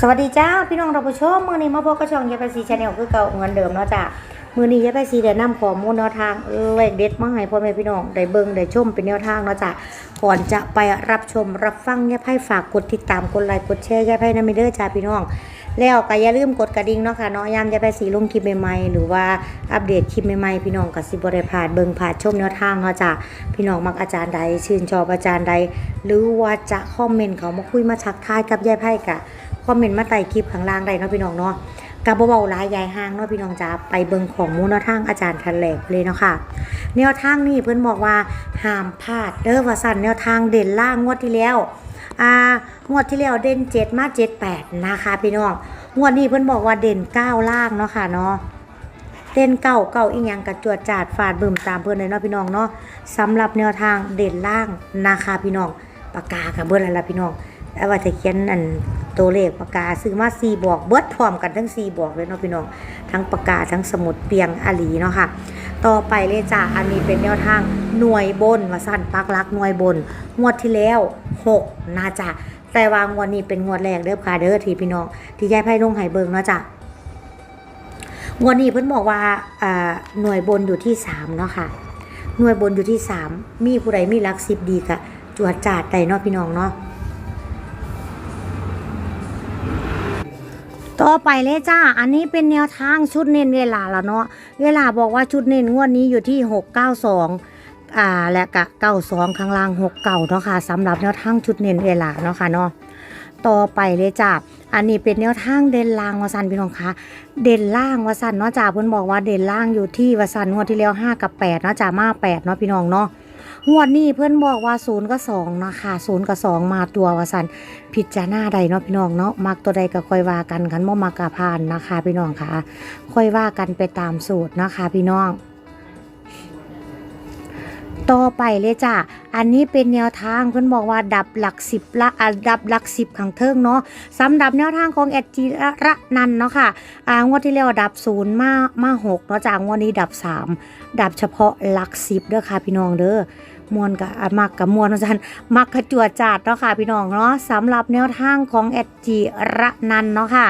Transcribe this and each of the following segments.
สวัสดีจ้าพี่น้องเราผู้ชมมือนี้มาพบกับช่องยาไปซีชาแนลคือเก่าเหมือนเดิมเนาะจ้ามือนี้ยาไปซีได้นำข้อมูลแนวทางเลขเด็ดมาให้พ่อแม่พี่น้องได้เบิ่งได้ชมเป็นแนวทางเนาะจ้าก่อนจะไปรับชมรับฟังยาไพ่ฝากกดติดตามกดไลค์กดแชร์ยาไพ่นำไปเด้อจ้าพี่น้อง แล้วก็อย่าลืมกดกระดิ่งเนาะค่ะเนาะยามยาไปสีลงคลิปใหม่ๆหรือว่าอัปเดตคลิปใหม่ๆพี่น้องก็สิบ่ได้พาดเบิ่งพลาดชมแนวทางเนาะจ้าพี่น้องมักอาจารย์ใดชื่นชอบอาจารย์ใด หรือว่าจะคอมเมนต์เขามาคุยมาทักทายกับยายไพ่กะ คอมเมนต์มาใต้คลิปข้างล่างได้เนาะพี่น้องเนาะกับเบาๆหลายยายห้างเนาะพี่น้องจ้าไปเบิ่งของมูลแนวทางอาจารย์ทันแหลกเลยเนาะค่ะแนวทางนี่เพิ่อนบอกว่าห้ามพลาดเด้อว่าสันแนวทางเด่นล่างงวดที่แล้วอ่างวดที่แล้วเด่น7มา7 8นะคะพี่น้องงวดนี้เพิ่อนบอกว่าเด่น9ล่างเนาะค่ะเนาะเด่นเก่าเก่าอีหยังกระจวดจาดฟาดบึมตามเพิ่อนเลยเนาะพี่น้องเนาะสำหรับแนวทางเด่นล่างนะคะพี่น้องปากกากับเบิดแล้วล่ะพี่น้อง แล้วว่าจะเขียนอันตัวเลขปากกาซื้อมาสี่บอกเบิดพร้อมกันทั้งสี่บอกเลยเนาะพี่น้องทั้งปากกาทั้งสมุดเปียงอาลีเนาะค่ะ ต่อไปเลยจ้าอันนี้เป็นแนวทางหน่วยบนมาสั้นปักลักหน่วยบน งวดที่แล้วหกนะจ้ะแต่วางวดนี้เป็นงวดแรกเด้อค่ะเด้อที่พี่น้องที่ยายไพ่ลงไห้เบิงเนาะจ้ะงวดนี้เพิ่นบอกว่าอ่าหน่วยบนอยู่ที่สามเนาะค่ะหน่วยบนอยู่ที่สามมีผู้ใดมีหลักสิบดีกะจวดจาดใดเนาะพี่น้องเนาะ ต่อไปเลยจ้า อันนี้เป็นแนวทางชุดเน้นเวลาแล้วเนาะ เวลาบอกว่าชุดเน้นงวดนี้อยู่ที่ 692 อ่า และกะ 92 ข้างล่าง69เนาะค่ะสำหรับแนวทางชุดเน้นเวลาเนาะค่ะเนาะ ต่อไปเลยจ้า อันนี้เป็นแนวทางเด่นล่างวสันพี่น้องคะเด่นล่างวสันเนาะจ้าเพิ่อนบอกว่าเด่นล่างอยู่ที่วสันงวดที่แล้ว 5 กับ8เนาะจ้ามา8เนาะพี่น้องเนาะ งวดนี้เพื่อนบอกว่าศูนย์กับสองนะคะศูนย์กับสองมาตัววาสันพิดจารณาใดเนาะพี่น้องเนาะมักตัวใดก็ค่อยว่ากันกันบ่มักกะพานนะคะ พี่น้องค่ะ ค่อยว่ากันไปตามสูตรนะคะ พี่น้องต่อไปเลยจ้ะ อันนี้เป็นแนวทางเพื่อนบอกว่าดับหลักสิบละอะดับหลักสิบขังเทิงเนาะสำหรับแนวทางของแอดจีระนันเนาะค่ะอ่างวดที่แล้วดับศูนย์มามาหกเนาะจากงวดนี้ดับสามดับเฉพาะหลักสิบเด้อค่ะพี่น้องเด้อ มวนกับมักกับมวนอาจารย์มักขจวดจาดเนาะค่ะพี่น้องเนาะสำหรับแนวทางของแอดจีระนันเนาะค่ะ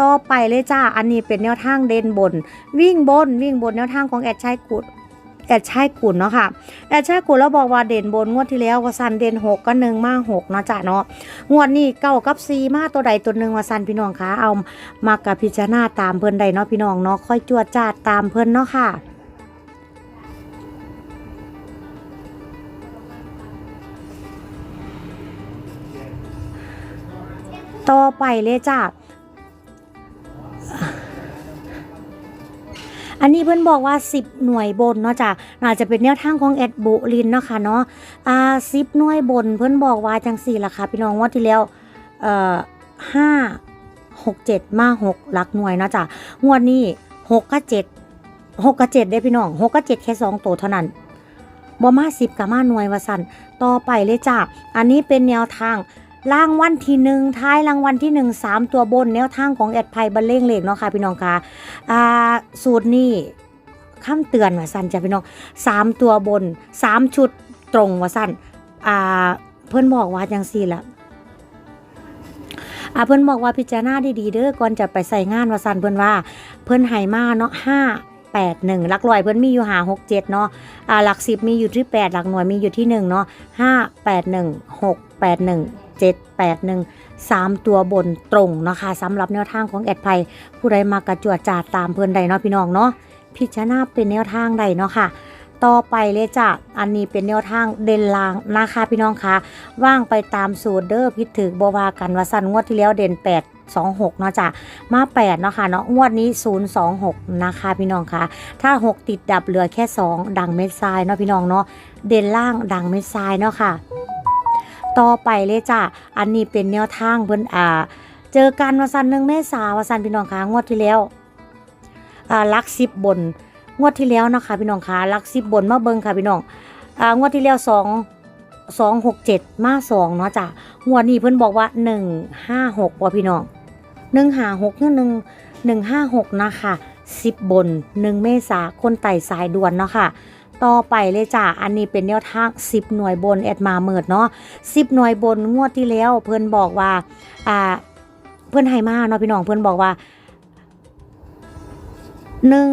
ต่อไปเลยจ้าอันนี้เป็นแนวทางเด่นบน วิ่งบนวิ่งบนแนวทางของแอดชัยกุดแอดชัยกุลเนาะค่ะแอดชัยกุลแล้วบอกว่าเด่นบนงวดที่แล้วว่าซันเด่นหกก็หนึ่งมาหกเนาะจ้ะเนาะงวดนี้เก้ากับซีมาตัวใดตัวหนึ่งว่าซันพี่น้องคะเอามากับพิจารณาตามเพิ่อนใดเนาะพี่น้องเนาะค่อยจวดจาดตามเพิ่อนเนาะค่ะ ต่อไปเลยจ้าอันนี้เพิ่อนบอกว่า 10 หน่วยบนเนาะจ้ะน่าจะเป็นแนวทางของแอดบุลินเนาะค่ะเนาะอ่า10หน่วยบนเพิ่อนบอกว่าจังสี่ล่ะค่ะพี่น้องว่าที่แล้วเอ่อห้าหกเจ็ดมาหกหลักหน่วยเนาะจ้ะงวดนี้หกกับเจ็ดหกกับเจ็ดได้พี่น้องหกกับเจ็ดแค่สองตัวเท่านั้นบ่มาสิบกับมาหน่วยว่าสั่นต่อไปเลยจ้ะอันนี้เป็นแนวทาง รางวัลที่หนึ่งท้ายรางวัลที่หนึ่งสามตัวบนแนวทางของแอดไพบันเลงเลขเนาะค่ะพี่น้องค่ะอ่าสูตรนี้คำเตือนว่าสั้นจ้ะพี่น้องสามตัวบนสามชุดตรงว่าสั้นอ่าเพื่อนบอกว่าจังสี่ละอ่าเพื่อนบอกว่าพิจารณาดีๆเด้อก่อนจะไปใส่งานว่าสั้นเพื่อนว่า เพื่อนใหายมาเนาะห้าแปดหนึ่งหลักร้อยเพื่อนมีอยู่หาหกเจ็ดเนาะอ่าหลักสิบมีอยู่ที่แปดหลักหน่วยมีอยู่ที่หนึ่งเนาะห้าแปดหนึ่งหกแปดหนึ่ง 7 8 1 3 ตัวบนตรงเนาะคะสำหรับแนวทางของแอดไพผู้ใดมากระจวดจาดตามเพื่อนใดเนาะพี่น้องเนาะพิจารณาเป็นแนวทางใดเนาะค่ะต่อไปเลยจ้ะ อันนี้เป็นแนวทางเด่นลางนะคะพี่น้องคะว่างไปตามสูตรเด้อพิถือบวากันว่าสันงวดที่แล้วเด่น 8 26เนาะจ้ะมา8เนาะค่ะเนาะงวดนี้ 026 นะคะพี่น้องคะถ้า 6 ติดดับเหลือแค่ 2 ดังเม็ดทรายเนาะพี่น้องเนาะเด่นล่างดังเม็ดทรายเนาะค่ะ ต่อไปเลยจ้ะ อันนี้เป็นแนวทางเพิ่นอ่า เจอกันวันสันหนึ่งเมษาวันสันพี่น้องคะงวดที่แล้วอ่าลักสิบบน งวดที่แล้วนะคะพี่น้องคะลักสิบบนมาเบิ่งค่ะพี่น้องอ่างวดที่แล้วสองสองหกเจ็ดมาสองเนาะจ้ะงวดนี้เพิ่นบอกว่าหนึ่งห้าหกว่ะพี่น้องหนึ่งห้าหกหนึ่งหนึ่งห้าหกนะคะสิบบนหนึ่งเมษาคนไต่สายด่วนเนาะค่ะ ต่อไปเลยจ้ะอันนี้เป็นแนวทาง 10 หน่วยบนแอดมาเมิดเนาะ10 หน่วยบนงวดที่แล้ว เพิ่อนบอกว่าอ่าเพื่อนให้มาเนาะพี่น้องเพื่อนบอกว่าหนึ่ง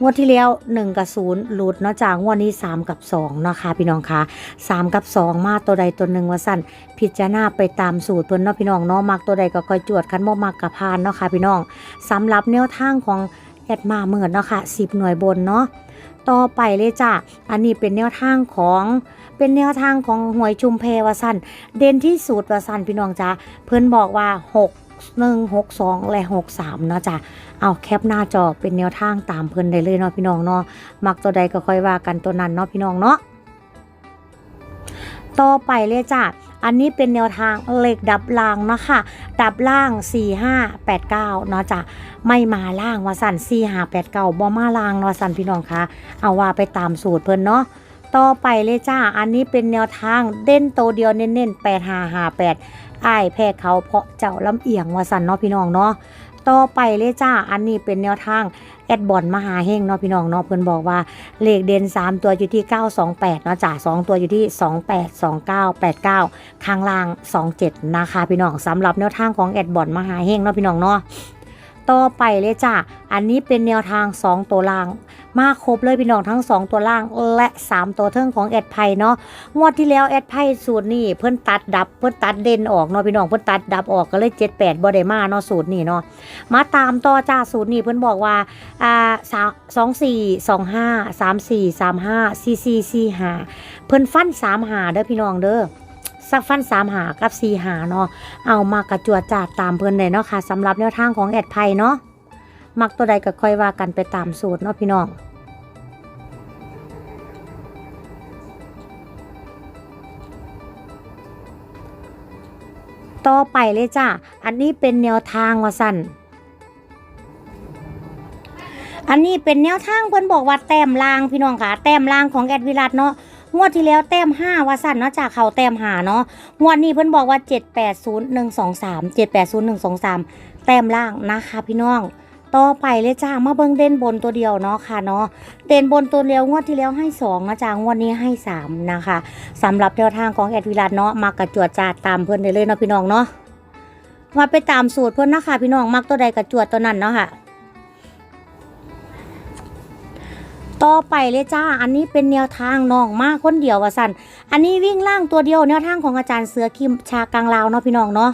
งวดที่แล้วหนึ่งกับศูนย์หลุดเนาะจากงวดนี้สามกับสองเนาะค่ะพี่น้องคะสามกับสองมาตัวใดตัวหนึ่งว่าสั่นพิจารณาไปตามสูตรเพื่อนเนาะพี่น้องเนาะมักตัวใดก็คอยจวดคันบ่มักกับพานเนาะค่ะพี่น้องสำหรับแนวทางของแอดมาเมิดเนาะค่ะสิบหน่วยบนเนาะ ต่อไปเลยจ้ะ อันนี้เป็นแนวทางของเป็นแนวทางของหวยชุมเพวสันเด่นที่สุดวสันพี่น้องจ้าเพื่อนบอกว่า 6 1 6 2 และ 6 3เนาะจ้ะเอาแคปหน้าจอเป็นแนวทางตามเพื่อนได้เลยเนาะพี่น้องเนาะ มักตัวใดก็ค่อยว่ากันตัวนั้นเนาะพี่น้องเนาะ ต่อไปเลยจ้ะ อันนี้เป็นแนวทางเหล็กดับล่างนะคะดับล่าง 4 5 8 9 เนาะจ้ะไม่มาล่างว่าสั่น4 5 8 9บ่มาล่างเนาะสั่นพี่น้องคะเอาว่าไปตามสูตรเพิ่นเนาะต่อไปเลยจ้า อันนี้เป็นแนวทางเด่นโตเดียวเน้นๆแปดหาหาแปดอ้ายแพ้เขาเพราะเจ้าลำเอียงว่าสันเนาะพี่น้องเนาะ ต่อไปเลยจ้า อันนี้เป็นแนวทางแอดบอลมหาเฮงเนาะพี่น้องเนาะเพื่อนบอกว่าเลขเด่น3 ตัวอยู่ที่ 928เนาะจ้า2ตัวอยู่ที่ 28 29 89 ข้างล่าง 27 นะคะพี่น้องสำหรับแนวทางของแอดบอลมหาเฮงเนาะพี่น้องเนาะ ต่อไปเลยจ้าอันนี้เป็นแนวทาง 2 ตัวล่าง มาครบเลยพี่น้องทั้ง 2 ตัวล่างและ 3 ตัวเทิงของแอดไพเนาะ งวดที่แล้วแอดไพสูตรนี่เพิ่นตัดดับเพิ่นตัดเด่นออกเนาะพี่น้องเพิ่นตัดดับออกก็เลย 7 8บ่ได้มาเนาะสูตรนี่เนาะ มาตามต่อจ้าสูตรนี่เพิ่นบอกว่าอ่าสองสี่สองห้าสามสี่สามห้าสี่สี่สี่ห้าเพิ่นฟันสามหาเด้อพี่น้องเด้อ สักฟันสามหากับสี่หาเนาะเอามากระจวดจาดตามเพิ่นเลยเนาะค่ะสำหรับแนวทางของแอดไพเนาะมักตัวใดก็ค่อยว่ากันไปตามสูตรเนาะพี่น้องต่อไปเลยจ้าอันนี้เป็นแนวทางว่าสั่นอันนี้เป็นแนวทางเพิ่นบอกว่าแต้มลางพี่น้องค่ะ แต้มลางของแอดวิรัตเนาะ งวดที่แล้วแต้ม5ว่าสั่นเนาะจากเขาแต้มหาเนาะงวดนี้เพิ่นบอกว่า780123 780123แปดศูนย์หนึ่งสองสามเต้มล่างนะคะพี่น้องต่อไปเลยจ้ามาเบิ่งเด่นบนตัวเดียวเนาะค่ะเนาะเด่นบนตัวเดียวงวดที่แล้วให้2นะจ้างวดนี้ให้สามนะคะสำหรับแนวทางของแอดวิรัตเนาะมักระจวดจาตามเพื่อนได้เลยเนาะพี่น้องเนาะมาไปตามสูตรเพื่อนนะคะพี่น้องมักตัวใดกระจวดตัวนั้นเนาะค่ะ ต่อไปเลยจ้า อันนี้เป็นแนวทางน้องมากคนเดียวว่าสันอันนี้วิ่งล่างตัวเดียวแนวทางของอาจารย์เสือคิมชากลางลาวเนาะพี่น้องเนาะ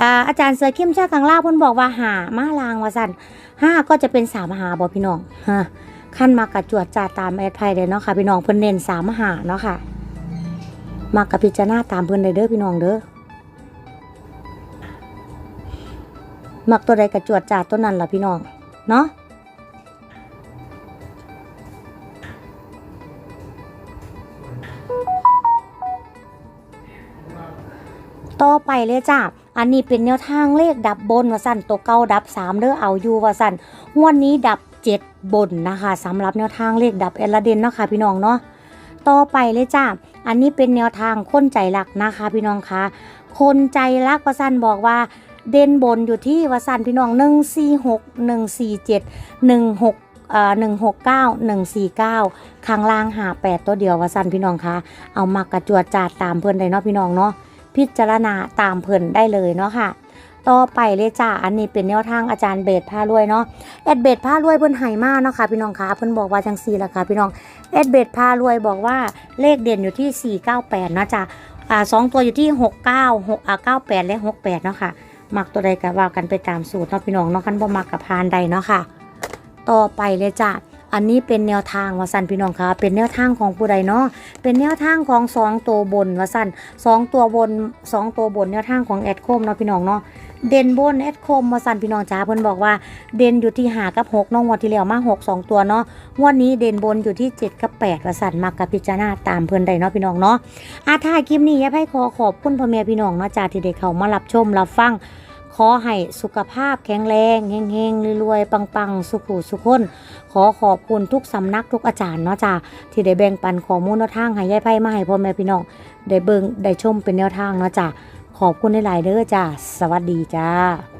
อาอาจารย์เสือคิมชากลางลาวเพิ่นบอกว่าหามาลางว่าสันห้าก็จะเป็นสามหาบอพี่น้องฮะขั้นมากระจวดจ่าตามแอดไพเลยเนาะค่ะพี่น้องเพิ่นเน้นสามหาเนาะค่ะ มากกับพิจารณาตามเพิ่นได้เด้อพี่น้องเด้อมักตัวใดกระจวดจ่าตัวนั้นล่ะพี่น้องเนาะ ต่อไปเลยจ้าอันนี้เป็นแนวทางเลขดับบนว่าสั่นตัวเก้าดับสามเด้อเอาอยู่ว่าสั่นงวดนนี้ดับ7บนนะคะสำหรับแนวทางเลขดับเอลเดนเนาะค่ะพี่น้องเนาะต่อไปเลยจ้าอันนี้เป็นแนวทางคนใจรักนะคะพี่น้องคะคนใจรักวสันบอกว่าเด่นบนอยู่ที่วสันพี่น้อง1 4 6 1 4 7 1 6เอ่อหนึ่งหกเก้าหนึ่งสี่เก้าข้างล่างหาแปดตัวเดียววสันพี่น้องคะเอามากระจวดจาดตามเพื่อนเลยเนาะพี่น้องเนาะ พิจารณาตามเพื่นได้เลยเนาะค่ะ ต่อไปเลยจ้าอันนี้เป็นแนวทางอาจารย์เบสพารวยเนาะแอดเบดผ้ารวยเพิ่นให้มากเนาะค่ะพี่น้องคะเพิ่นบอกว่าจังซี่ละค่ะพี่น้องแอดเบดผ้ารวยบอกว่าเลขเด่นอยู่ที่ 498เนาะจ้ะอ่าสองตัวอยู่ที่ 69 6อ่า98 และ 68 เนาะค่ะมักตัวใดก็ว่ากันไปตามสูตรเนาะพี่น้องเนาะคันบ่มักกับพานใดเนาะค่ะ ต่อไปเลยจ้ะ อันนี้เป็นแนวทางวาสันพี่น้องคะเป็นแนวทางของผู้ใดเนาะเป็นแนวทางของสองตัวบนวาสันสองตัวบนสองตัวบนแนวทางของแอดโคมเนาะพี่น้องเนาะเด่นบนแอดโคมวาสันพี่น้องจ้าเพิ่อนบอกว่าเด่นอยู่ที่หากับหกน้องงวดที่แล้วมาหกสองตัวเนาะวดนี้เด่นบนอยู่ที่เจ็ดกับแปดวาสันมักกับพิจารณาตามเพื่อนใดเนาะพี่น้องเนาะอาถ่ายคลิปนี้อยาให้ขอขอบคุณพ่อแม่พี่น้องเนาะจ้าที่ได้เข้ามารับชมรับฟัง ขอให้สุขภาพแข็งแรงเฮงๆรวยๆปังๆ สุขุสุขคน ขอขอบคุณทุกสำนักทุกอาจารย์เนาะจ้าที่ได้แบ่งปันข้อมูลแนวทางให้ยายไพ่มาให้พ่อแม่พี่น้องได้เบิ่งได้ชมเป็นแนวทางเนาะจ้าขอบคุณหลายๆเด้อจ้าสวัสดีจ้า